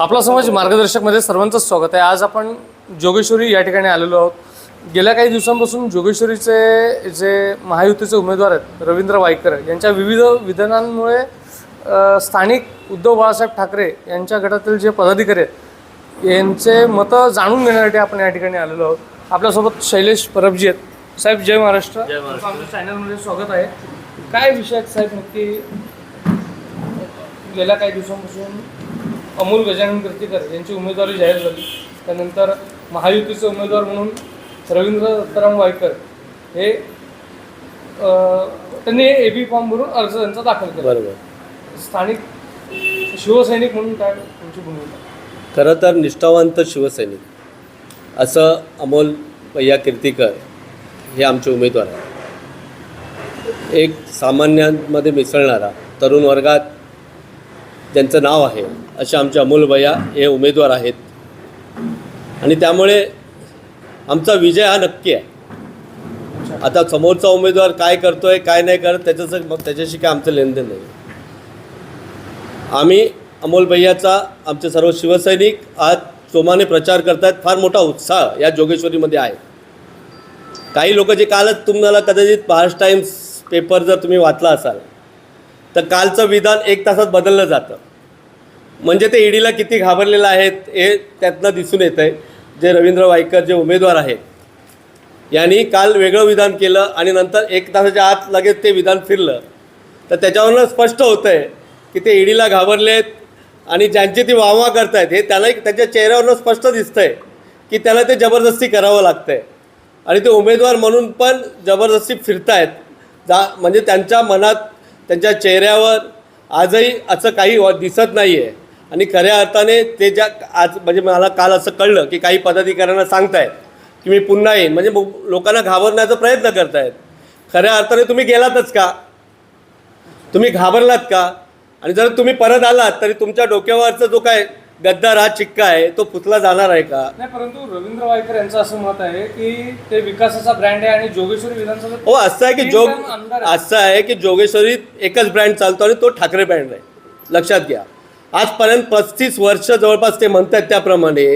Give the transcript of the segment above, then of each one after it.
आपला समाज मार्गदर्शकमध्ये सर्वांचं स्वागत आहे. आज आपण जोगेश्वरी या ठिकाणी आलेलो आहोत. गेल्या काही दिवसांपासून जोगेश्वरीचे जे महायुतीचे उमेदवार आहेत रवींद्र वायकर यांच्या विविध विधानांमुळे स्थानिक उद्धव बाळासाहेब ठाकरे यांच्या गटातील जे पदाधिकारी आहेत यांचे मतं जाणून घेण्यासाठी आपण या ठिकाणी आलेलो आहोत. आपल्यासोबत शैलेश परबजी आहेत. साहेब जय महाराष्ट्र. आमच्या चॅनलमध्ये स्वागत आहे. काय विषय आहेत साहेब नक्की गेल्या काही दिवसांपासून अमोल गजानन कीर्तीकर यांची उमेदवारी जाहीर झाली. त्यानंतर महायुतीचे उमेदवार म्हणून रवींद्र दत्ताराम वायकर हे त्यांनी ए बी फॉर्म भरून अर्ज त्यांचा दाखल केला. बरोबर. स्थानिक शिवसैनिक म्हणून काय तुमची भूमिका? खरं तर निष्ठावंत शिवसैनिक असं अमोल भैया कीर्तीकर हे आमचे उमेदवार आहेत. एक सामान्यांमध्ये मिसळणारा तरुण वर्गात ज्यांचं नाव आहे. अशा आमच्या अमोल भैया हे उमेदवार आहेत. आणि त्यामुळे आमचा विजय हा नक्की आहे. आता समोरचा उमेदवार काय करतो आहे काय नाही करत त्याच्याचं मग त्याच्याशी काय आमचं लेनदेन नाही. आम्ही अमोल भैयाचा आमचे सर्व शिवसैनिक आज जोमाने प्रचार करतायत. फार मोठा उत्साह या जोगेश्वरीमध्ये आहे. काही लोक जे कालच तुम्हाला कदाचित महाराष्ट्र टाइम्स पेपर जर तुम्ही वाचला असाल तर कालचं विधान एक तासात बदललं जातं. म्हणजे ते ईडीला किती घाबरलेलं आहेत हे त्यातनं दिसून येतं आहे जे रवींद्र वायकर जे उमेदवार आहेत यांनी काल वेगळं विधान केलं आणि नंतर एक तासाच्या आत लगेच ते विधान फिरलं. तर त्याच्यावरनं स्पष्ट होतं आहे की ते ईडीला घाबरलेत आणि ज्यांची ती वाहवा करतायत हे त्याला त्याच्या चेहऱ्यावरनं स्पष्ट दिसतंय की त्याला ते जबरदस्ती करावं लागतं आहे आणि ते उमेदवार म्हणून पण जबरदस्ती फिरतायत. जा म्हणजे त्यांच्या मनात त्यांच्या चेहऱ्यावर आजही असं काही दिसत नाही आहे आणि खऱ्या अर्थाने ते ज्या आज म्हणजे मला काल असं कळलं की काही पदाधिकाऱ्यांना सांगतायत की मी पुन्हा येईन. म्हणजे लोकांना घाबरण्याचा प्रयत्न करतायत. खऱ्या अर्थाने तुम्ही गेलातच का? तुम्ही घाबरलात का? आणि जर तुम्ही परत आलात तरी तुमच्या डोक्यावरचा जो काय गद्दार हा चिक्का आहे तो पुतला जाणार आहे का? नाही परंतु रवींद्र वायकर यांचं असं मत आहे की ते विकासाचा ब्रँड आहे आणि जोगेश्वरी विधानसभा हो असं आहे की जोग. असं आहे की जोगेश्वरीत एकच ब्रँड चालतो आणि तो ठाकरे ब्रँड आहे. लक्षात घ्या. आजपर्यंत पस्तीस वर्ष जवळपास ते म्हणतात त्याप्रमाणे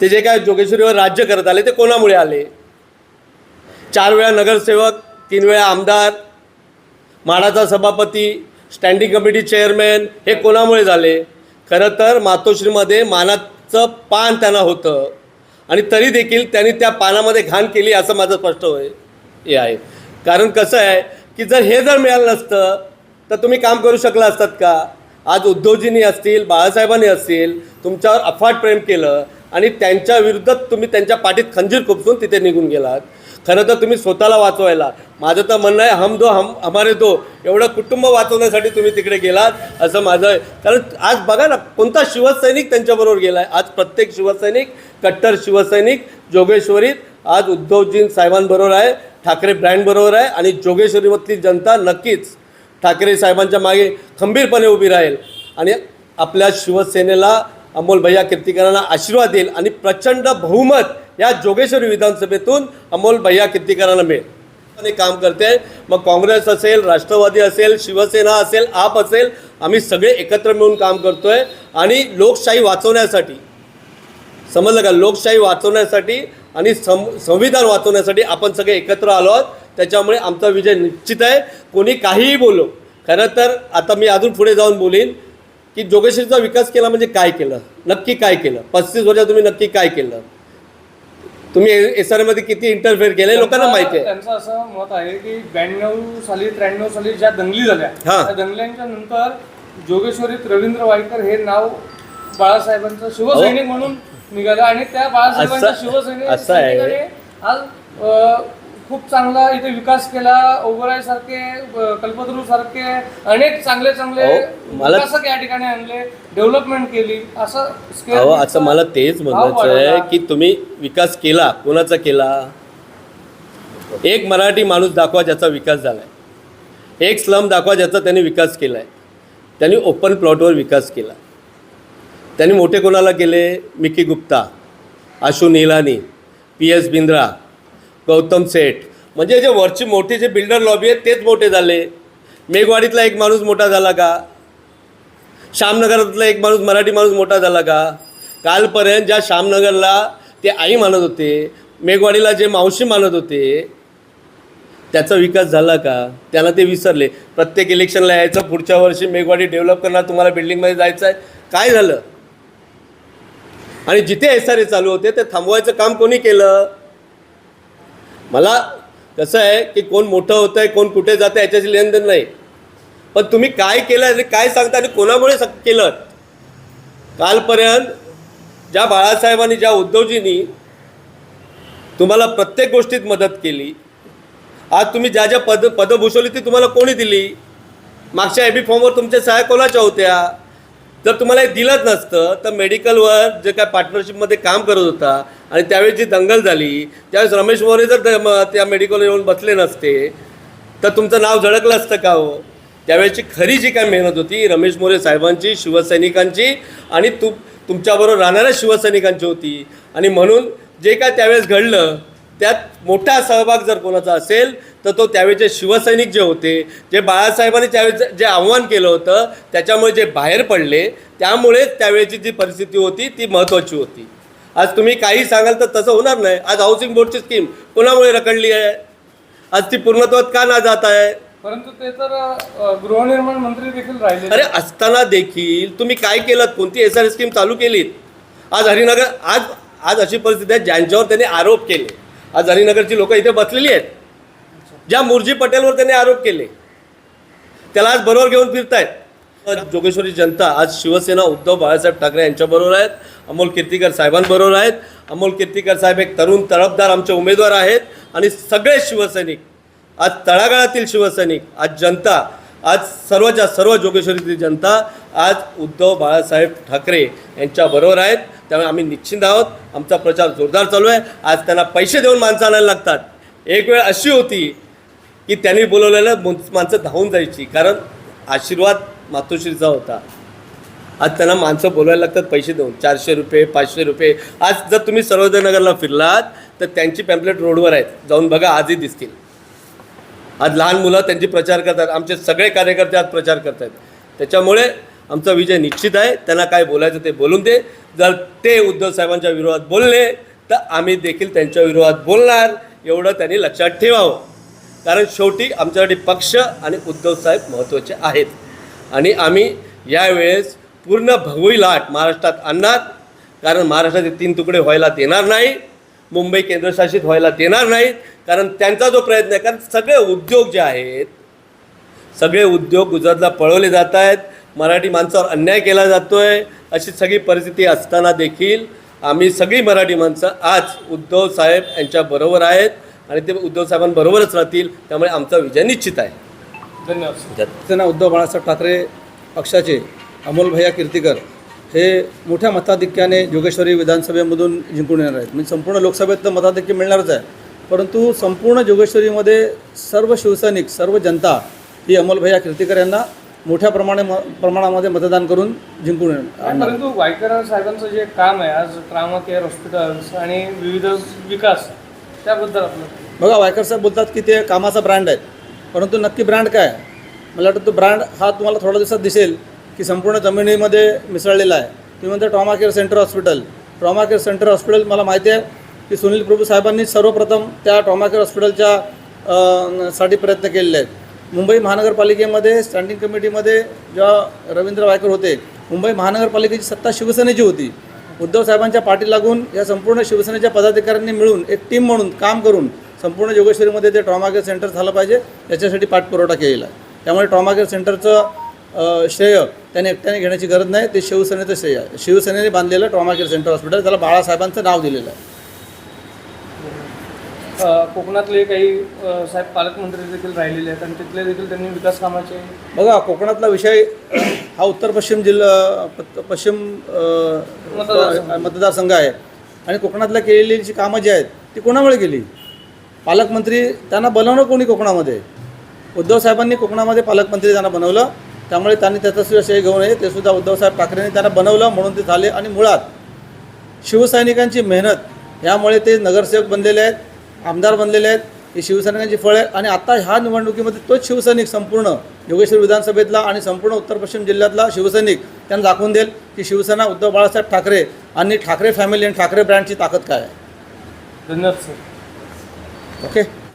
ते जे काय जोगेश्वरीवर राज्य करत आले ते कोणामुळे आले? चार वेळा नगरसेवक तीन वेळा आमदार माडाचा सभापती स्टँडिंग कमिटी चेअरमॅन हे कोणामुळे झाले? खरं तर मातोश्रीमध्ये मानाचं पान त्यांना होतं. आणि तरी देखील त्यांनी त्या पानामध्ये घाण केली असं माझं स्पष्ट होय हे आहे. कारण कसं आहे की जर हे जर मिळालं नसतं तर तुम्ही काम करू शकला असतात का? आज उद्धवजींनी असतील बाळासाहेबांनी असतील तुमच्यावर अफाट प्रेम केलं आणि त्यांच्या विरुद्ध तुम्ही त्यांच्या पाठीत खंजीर खुपसून तिथे निघून गेलात. खरं तर तुम्ही स्वतःला वाचवायला. माझं तर म्हणणं आहे हम दो हम हमारे दो. एवढं कुटुंब वाचवण्यासाठी तुम्ही तिकडे गेलात असं माझं आहे. कारण आज बघा ना कोणता शिवसैनिक त्यांच्याबरोबर गेला आहे आज प्रत्येक शिवसैनिक कट्टर शिवसैनिक जोगेश्वरीत आज उद्धवजी साहेबांबरोबर आहे ठाकरे ब्रँडबरोबर आहे आणि जोगेश्वरीमधली जनता नक्कीच ठाकरे साहेबांच्या मागे खंबीरपणे उभी राहील आणि आपल्या शिवसेनेला अमोल भैया कीर्तिकरांना आशीर्वाद देईल आणि प्रचंड बहुमत या जोगेश्वरी विधानसभेतून अमोल भैया कीर्तिकरांना मिळेल. आणि काम करते. मग काँग्रेस असेल राष्ट्रवादी असेल शिवसेना असेल आप असेल आम्ही सगळे एकत्र मिळून काम करतोय. आणि लोकशाही वाचवण्यासाठी समजलं का? लोकशाही वाचवण्यासाठी आणि सं संविधान वाचवण्यासाठी आपण सगळे एकत्र आलो आहोत. त्याच्यामुळे आमचा विजय निश्चित आहे. कोणी काहीही बोलो खरं तर आता मी अजून पुढे जाऊन बोलीन की जोगेश्वरीचा विकास केला म्हणजे काय केलं? नक्की काय केलं? पस्तीस वर्षात तुम्ही नक्की काय केलं? तुम्ही एस आरमध्ये किती इंटरफेअर केले लोकांना माहिती आहे. त्यांचं असं मत आहे की ब्याण्णव साली त्र्याण्णव साली ज्या दंगली झाल्या हा. त्या दंगल्यांच्या नंतर जोगेश्वरीत रवींद्र वायकर हे नाव बाळासाहेबांचं शिवसैनिक म्हणून निघालं. आणि त्या बाळासाहेबांच्या. सैनिकाने आज खूप चांगला इथे विकास केला. ओबराय सारखे कल्पतरू सारखे अनेक चांगले चांगले विकासक या ठिकाणी आणले. डेव्हलपमेंट केली. असं असं मला तेच म्हणायचं आहे. की तुम्ही विकास केला. कोणाचा केला? एक मराठी माणूस दाखवा ज्याचा विकास झाला आहे एक स्लम दाखवा ज्याचा त्यांनी विकास केला आहे त्यांनी ओपन प्लॉटवर विकास केला. त्यांनी मोठे कोणाला केले? Mickey Gupta Ashu Nilani P S Bindra Gautam Seth. म्हणजे जे वरची मोठी जे बिल्डर लॉबी आहेत तेच मोठे झाले. मेघवाडीतला एक माणूस मोठा झाला का? श्यामनगरातला एक माणूस मराठी माणूस मोठा झाला का? कालपर्यंत ज्या श्यामनगरला ते आई मानत होते मेघवाडीला जे मावशी मानत होते त्याचा विकास झाला का? त्याला ते विसरले. प्रत्येक इलेक्शनला यायचं पुढच्या वर्षी मेघवाडी डेव्हलप करणार तुम्हाला बिल्डिंगमध्ये जायचं आहे काय झालं? आणि जिथे एस आर ए चालू होते ते थांबवायचं काम कोणी केलं? मला कसं आहे की कोण मोठं होतं आहे कोण कुठे जातं आहे याच्याशी लेनदेन नाही. पण तुम्ही काय केलं आणि काय सांगता आणि कोणामुळे स केलं? कालपर्यंत ज्या बाळासाहेबांनी ज्या उद्धवजींनी तुम्हाला प्रत्येक गोष्टीत मदत केली आज तुम्ही ज्या ज्या पद पदं भूषवली ती तुम्हाला कोणी दिली? मागच्या एबी फॉर्मवर तुमच्या सहाय्या कोणाच्या होत्या? जर तुम्हाला हे दिलंच नसतं तर मेडिकलवर जे काय पार्टनरशिपमध्ये काम करत होता आणि त्यावेळी जी दंगल झाली त्यावेळेस रमेश मोरे जर द- त्या मेडिकलवर येऊन बसले नसते तर तुमचं नाव झळकलं असतं का हो? त्यावेळेची खरी जी काय मेहनत होती रमेश मोरे साहेबांची शिवसैनिकांची आणि तु तुमच्याबरोबर राहणाऱ्या शिवसैनिकांची होती. आणि म्हणून जे काय त्यावेळेस घडलं त्यात मोठा सहभाग जर कोणाचा असेल तर तो त्यावेळेचे शिवसैनिक जे होते जे बाळासाहेबांनी त्यावेळेस जे आव्हान केलं होतं त्याच्यामुळे जे बाहेर पडले त्यामुळेच त्यावेळेची जी परिस्थिती होती ती महत्त्वाची होती. आज तुम्ही काही सांगाल तर तसं होणार नाही. आज हाऊसिंग बोर्डची स्कीम कोणामुळे रखडली आहे? आज ती पूर्णत्वात का ना जात आहे? परंतु ते तर गृहनिर्माण मंत्री देखील राहिले. अरे असताना देखील तुम्ही काय केलं कोणती एस आर स्कीम चालू केलीत? आज हरिनगर आज आज अशी परिस्थिती आहे ज्यांच्यावर त्यांनी आरोप केले. आज अलीनगरची लोक इथे बसलेली आहेत. ज्या मुरजी पटेलवर त्यांनी आरोप केले. त्याला आज बरोबर घेऊन फिरतायत. जोगेश्वरी जनता आज शिवसेना उद्धव बाळासाहेब ठाकरे यांच्याबरोबर आहेत. अमोल कीर्तीकर साहेबांबरोबर आहेत. अमोल कीर्तीकर साहेब एक तरुण तळपदार आमचे उमेदवार आहेत. आणि सगळे शिवसैनिक आज तळागाळातील शिवसैनिक आज जनता आज सर्वच्या सर्व जोगेश्वरीतली जनता आज उद्धव बाळासाहेब ठाकरे यांच्याबरोबर आहेत. त्यामुळे आम्ही निश्चिंत आहोत. आमचा प्रचार जोरदार चालू आहे. आज त्यांना पैसे देऊन माणसं आणायला लागतात. एक वेळ अशी होती की त्यांनी बोलवलेलं माणसं धावून जायची. कारण आशीर्वाद मातोश्रीचा होता. आज त्यांना माणसं बोलवायला लागतात पैसे देऊन. चारशे रुपये पाचशे रुपये. आज जर तुम्ही सर्वोदयनगरला फिरलात तर त्यांची पॅम्पलेट रोडवर आहेत. जाऊन बघा आजही दिसतील. आज लहान मुलं त्यांची प्रचार करतात आमचे सगळे कार्यकर्ते आज प्रचार करत आहेत त्याच्यामुळे आमचा विजय निश्चित आहे त्यांना काय बोलायचं ते बोलून दे. जर ते उद्धव साहेबांच्या विरोधात बोलले तर आम्ही देखील त्यांच्या विरोधात बोलणार. एवढं त्यांनी लक्षात ठेवावं. कारण शेवटी आमच्यासाठी पक्ष आणि उद्धव साहेब महत्त्वाचे आहेत. आणि आम्ही यावेळेस पूर्ण भगवी लाट महाराष्ट्रात आणणार. कारण महाराष्ट्राचे तीन तुकडे व्हायला देणार नाही. मुंबई केंद्रशासित व्हायला देणार नाहीत. कारण त्यांचा जो प्रयत्न आहे कारण सगळे उद्योग जे आहेत सगळे उद्योग गुजरातला पळवले जात आहेत. मराठी माणसावर अन्याय केला जातो आहे अशी सगळी परिस्थिती असताना देखील आम्ही सगळी मराठी माणसं आज उद्धव साहेब यांच्याबरोबर आहेत आणि ते उद्धव साहेबांबरोबरच राहतील त्यामुळे आमचा विजय निश्चित आहे. धन्यवाद. उद्धव बाळासाहेब ठाकरे पक्षाचे अमोल भैया कीर्तीकर. हे मोठ्या मताधिक्याने जोगेश्वरी विधानसभेमधून जिंकून येणार आहेत. म्हणजे संपूर्ण लोकसभेत तर मताधिक्य मिळणारच आहे. परंतु संपूर्ण जोगेश्वरीमध्ये सर्व शिवसैनिक सर्व जनता ही अमोल भैया कीर्तीकर यांना मोठ्या प्रमाणे म प्रमाणामध्ये मतदान करून जिंकून परंतु वायकर साहेबांचं जे काम आहे आज ट्रामा केअर हॉस्पिटल्स आणि विविध विकास त्याबद्दल आपलं बघा वायकर साहेब बोलतात की ते कामाचा ब्रँड आहे परंतु नक्की ब्रँड काय? मला वाटतं तो ब्रँड हा तुम्हाला थोड्या दिवसात दिसेल. की संपूर्ण जमिनीमध्ये मिसळलेला आहे. तुम्ही म्हणता trauma care centre hospital trauma care centre hospital मला माहिती आहे की सुनील प्रभू साहेबांनी सर्वप्रथम त्या ट्रॉमा केअर हॉस्पिटलच्या साठी प्रयत्न केलेले आहेत. मुंबई महानगरपालिकेमध्ये स्टँडिंग कमिटीमध्ये जेव्हा रवींद्र वायकर होते मुंबई महानगरपालिकेची सत्ता शिवसेनेची होती. उद्धव साहेबांच्या पाठी लागून या संपूर्ण शिवसेनेच्या पदाधिकाऱ्यांनी मिळून एक टीम म्हणून काम करून संपूर्ण जोगेश्वरीमध्ये ते ट्रॉमा केअर सेंटर झालं पाहिजे. याच्यासाठी पाठपुरवठा केलेला आहे. त्यामुळे ट्रॉमा केअर सेंटरचं श्रेय त्याने एकट्याने घेण्याची गरज नाही. ते शिवसेनेचं श्रेय आहे शिवसेनेने बांधलेलं ट्रॉमा केअर सेंटर हॉस्पिटल त्याला बाळासाहेबांचं नाव दिलेलं आहे. कोकणातले काही साहेब पालकमंत्री देखील राहिलेले आहेत आणि तिथले देखील त्यांनी विकास कामाचे बघा कोकणातला विषय हा उत्तर पश्चिम जिल्हा पश्चिम. मतदारसंघ. आहे. आणि कोकणातल्या केलेली जी कामं जी आहेत ती कोणामुळे केली? पालकमंत्री त्यांना बनवणं कोणी कोकणामध्ये? उद्धव साहेबांनी कोकणामध्ये पालकमंत्री त्यांना बनवलं. त्यामुळे त्यांनी त्याचं सुद्धा श्रेय घेऊ नये ते सुद्धा उद्धवसाहेब ठाकरेंनी त्यांना बनवलं म्हणून ते झाले. आणि मुळात शिवसैनिकांची मेहनत यामुळे ते नगरसेवक बनलेले आहेत आमदार बनलेले आहेत ही शिवसैनिकांची फळ आहे आणि आता ह्या निवडणुकीमध्ये तोच शिवसैनिक संपूर्ण योगेश्वर विधानसभेतला आणि संपूर्ण उत्तर पश्चिम जिल्ह्यातला शिवसैनिक त्यांना दाखवून देईल की शिवसेना उद्धव बाळासाहेब ठाकरे आणि ठाकरे फॅमिली आणि ठाकरे ब्रँडची ताकद काय आहे. धन्यवाद सर ओके